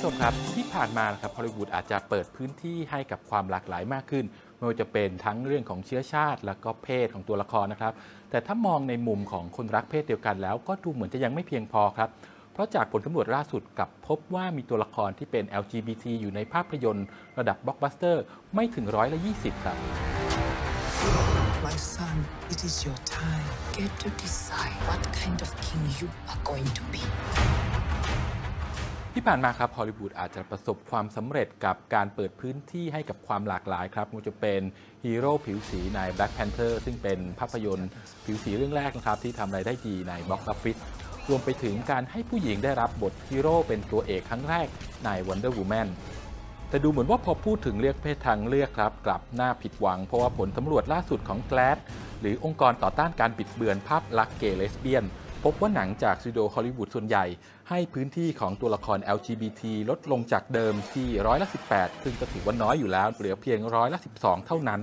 ผู้ชมครับที่ผ่านมานะครับฮอลลีวูดอาจจะเปิดพื้นที่ให้กับความหลากหลายมากขึ้น ไม่ว่าจะเป็นทั้งเรื่องของเชื้อชาติ แล้วก็เพศของตัวละครนะครับ แต่ถ้ามองในมุมของคนรักเพศเดียวกันแล้ว ก็ดูเหมือนจะยังไม่เพียงพอครับ เพราะจากผลสำรวจล่าสุดกับพบว่ามีตัวละครที่เป็น LGBT อยู่ในภาพยนตร์ ระดับบล็อกบัสเตอร์ไม่ถึงร้อยละ20 ครับ My son, it is your time. Get to decide what kind of king you are going to be. ที่ผ่านมาครับฮอลลีวูดอาจจะประสบความสำเร็จกับการเปิดพื้นที่ให้กับความหลากหลายครับไมันจะเป็นฮีโร่ผิวสีใน Black Panther ซึ่งเป็นภาพยนตร์ผิวสีเรื่องแรกนะครับ ที่ทำรายได้ดีในบ็อกซ์ออฟฟิศรวมไปถึงการให้ผู้หญิงได้รับบทฮีโร่เป็นตัวเอกครั้งแรกใน Wonder Woman แต่ดูเหมือนว่าพอพูดถึงเลือกเพศทางเลือกครับ กลับน่าผิดหวัง เพราะว่าผลสำรวจล่าสุดของ GLAD หรือองค์กรต่อต้านการบิดเบือนภาพลักษณ์เกย์เลสเบี้ยน พบว่าหนังจากสตูดิโอฮอลลีวูดส่วนใหญ่ ให้พื้นที่ของตัวละคร LGBT ลดลงจากเดิมที่ร้อยละ 18 ซึ่งก็ถือว่าน้อยอยู่แล้ว เหลือเพียงร้อยละ 12 เท่านั้น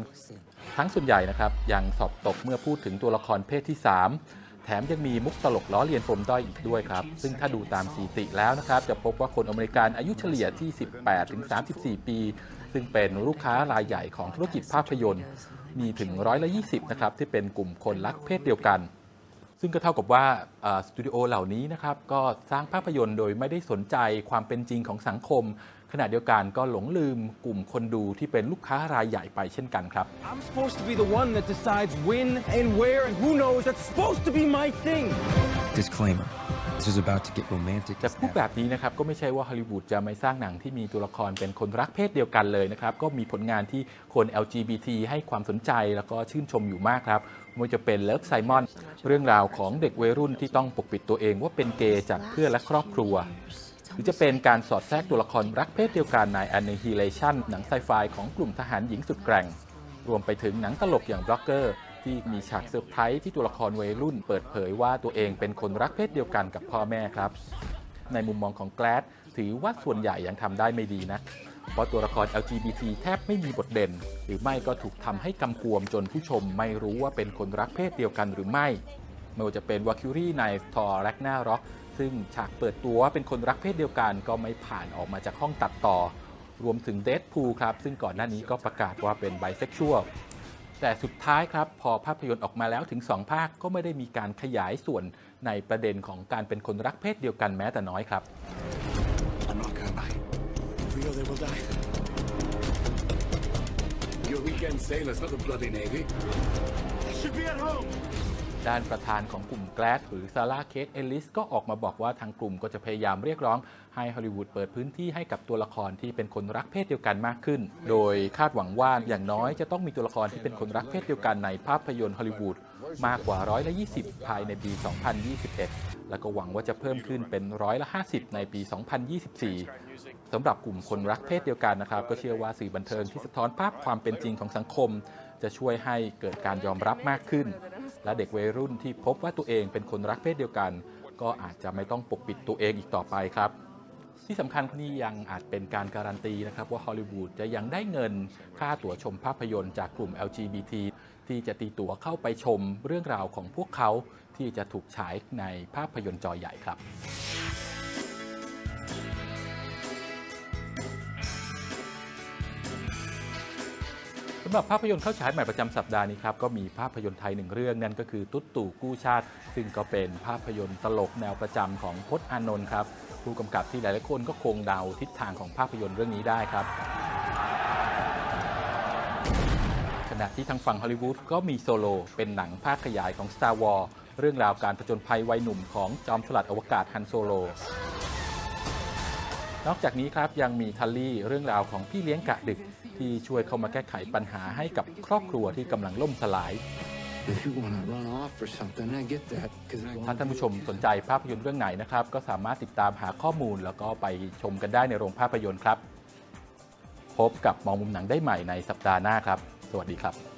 ทั้งส่วนใหญ่นะครับยังสอบตกเมื่อพูดถึงตัวละครเพศที่ 3 แถมยังมีมุกตลกล้อเลียนปมด้อยอีกด้วยครับ ซึ่งถ้าดูตามสถิติแล้วนะครับ จะพบว่าคนอเมริกันอายุเฉลี่ยที่ 18-34 ปี ซึ่งเป็นลูกค้ารายใหญ่ของธุรกิจภาพยนตร์ มีถึงร้อยละ20นะครับที่เป็นกลุ่มคนรักเพศเดียวกัน ซึ่งก็เท่ากับว่าสตูดิโอเหล่านี้นะครับก็สร้างภาพยนตร์โดยไม่ได้สนใจความเป็นจริงของสังคม ขณะเดียวกันก็หลงลืมกลุ่มคนดูที่เป็นลูกค้ารายใหญ่ไปเช่นกันครับ I'm supposed to be the one that decides when and where and who knows. That's supposed to be my thing. Disclaimer This is about to get romantic. จะพูดแบบนี้นะครับก็ไม่ใช่ว่าฮอลลีวูดจะไม่สร้างหนังที่มีตัวละครเป็นคนรักเพศเดียวกันเลยนะครับก็มีผลงานที่คน LGBT ให้ความสนใจแล้วก็ชื่นชมอยู่มากครับไม่ว่าจะเป็นเลิฟไซมอนเรื่องราวของเด็กวัยรุ่นที่ต้องปกปิดตัวเองว่าเป็นเกย์จากเพื่อนและครอบครัวหรือจะเป็นการสอดแทรกตัวละครรักเพศเดียวกันใน Annihilation หนังไซไฟของกลุ่มทหารหญิงสุดแกร่ง รวมไปถึงหนังตลกอย่างบล็อกเกอร์ ที่มีฉากเซอร์ไพรส์ที่ตัวละครวัยรุ่นเปิดเผยว่าตัวเองเป็นคนรักเพศเดียวกันกับพ่อแม่ครับ ในมุมมองของแกลดถือว่าส่วนใหญ่ยังทำได้ไม่ดีนะเพราะตัวละคร LGBT แทบไม่มีบทเด่น หรือไม่ก็ถูกทำให้กำกวมจนผู้ชมไม่รู้ว่าเป็นคนรักเพศเดียวกันหรือไม่ไม่ว่าจะเป็นวาคิวรี่ในทอร์แรกนาร็อกซึ่งฉากเปิดตัวว่าเป็นคนรักเพศเดียวกันก็ไม่ผ่านออกมาจากห้องตัดต่อ รวมถึงเด p พูครับ ซึ่งก่อนหน้านี้ก็ประกาศว่าเป็นไบเซ็กชวล แต่สุดท้ายครับพอภาพยนตร์ออกมาแล้วถึง 2 ภาคก็ไม่ได้มีการขยายส่วนในประเด็นของการเป็นคนรักเพศเดียวกันแม้แต่น้อยครับ I'm not gonna lie. Real, they will die. Your weekend sailors, not the bloody navy. They should be at home. ด้านประธานของกลุ่มแกลดหรือซาร่าเคทเอลิสก็ออกมาบอกว่าทางกลุ่มก็จะพยายามเรียกร้องให้ฮอลลีวูดเปิดพื้นที่ให้กับตัวละครที่เป็นคนรักเพศเดียวกันมากขึ้น โดยคาดหวังว่าอย่างน้อยจะต้องมีตัวละครที่เป็นคนรักเพศเดียวกันในภาพยนตร์ฮอลลีวูดมากกว่าร้อยละ20 ภายในปี 2021 แล้วก็หวังว่าจะเพิ่มขึ้นเป็นร้อยละ50 ในปี 2024 สำหรับกลุ่มคนรักเพศเดียวกันนะครับ ก็เชื่อว่าสื่อบันเทิงที่สะท้อนภาพความเป็นจริงของสังคม จะช่วยให้เกิดการยอมรับมากขึ้น และเด็กวัยรุ่นที่พบว่าตัวเองเป็นคนรักเพศเดียวกัน ก็อาจจะไม่ต้องปกปิดตัวเองอีกต่อไปครับ ที่สำคัญนี่ยังอาจเป็นการการันตีนะครับว่าฮอลลีวูดจะยังได้เงินค่าตั๋วชมภาพยนตร์จากกลุ่ม LGBT ที่จะตีตั๋วเข้าไปชมเรื่องราวของพวกเขาที่จะถูกฉายในภาพยนตร์จอใหญ่ครับำหรับภาพยนตร์เข้าฉายใหม่ประจำสัปดาห์นี้ครับก็มีภาพยนตร์ไทยหนึ่งเรื่องนั่นก็คือตุ๊ดตู่กู้ชาติ ซึ่งก็เป็นภาพยนตร์ตลกแนวประจำของพจน์อานนท์ครับผู้กำกับที่หลายๆคนก็คงเดาทิศทางของภาพยนตร์เรื่องนี้ได้ครับขณะที่ทางฝั่งฮอลลีวูดก็มีโซโล เป็นหนังภาคขยายของ Star Wars เรื่องราวการผจญภัยวัยหนุ่มของจอมสลัดอวกาศฮันโซโล นอกจากนี้ครับยังมีทัลลี่เรื่องราวของพี่เลี้ยงกะดึก ที่ช่วยเข้ามาแก้ไขปัญหาให้กับครอบครัวที่กำลังล่มสลาย If you wanna run off or something, I get that. Cause I ถ้าท่านผู้ชมสนใจภาพยนตร์เรื่องไหนนะครับ ก็สามารถติดตามหาข้อมูลแล้วก็ไปชมกันได้ในโรงภาพยนตร์ครับ พบกับมองมุมหนังได้ใหม่ในสัปดาห์หน้าครับ สวัสดีครับ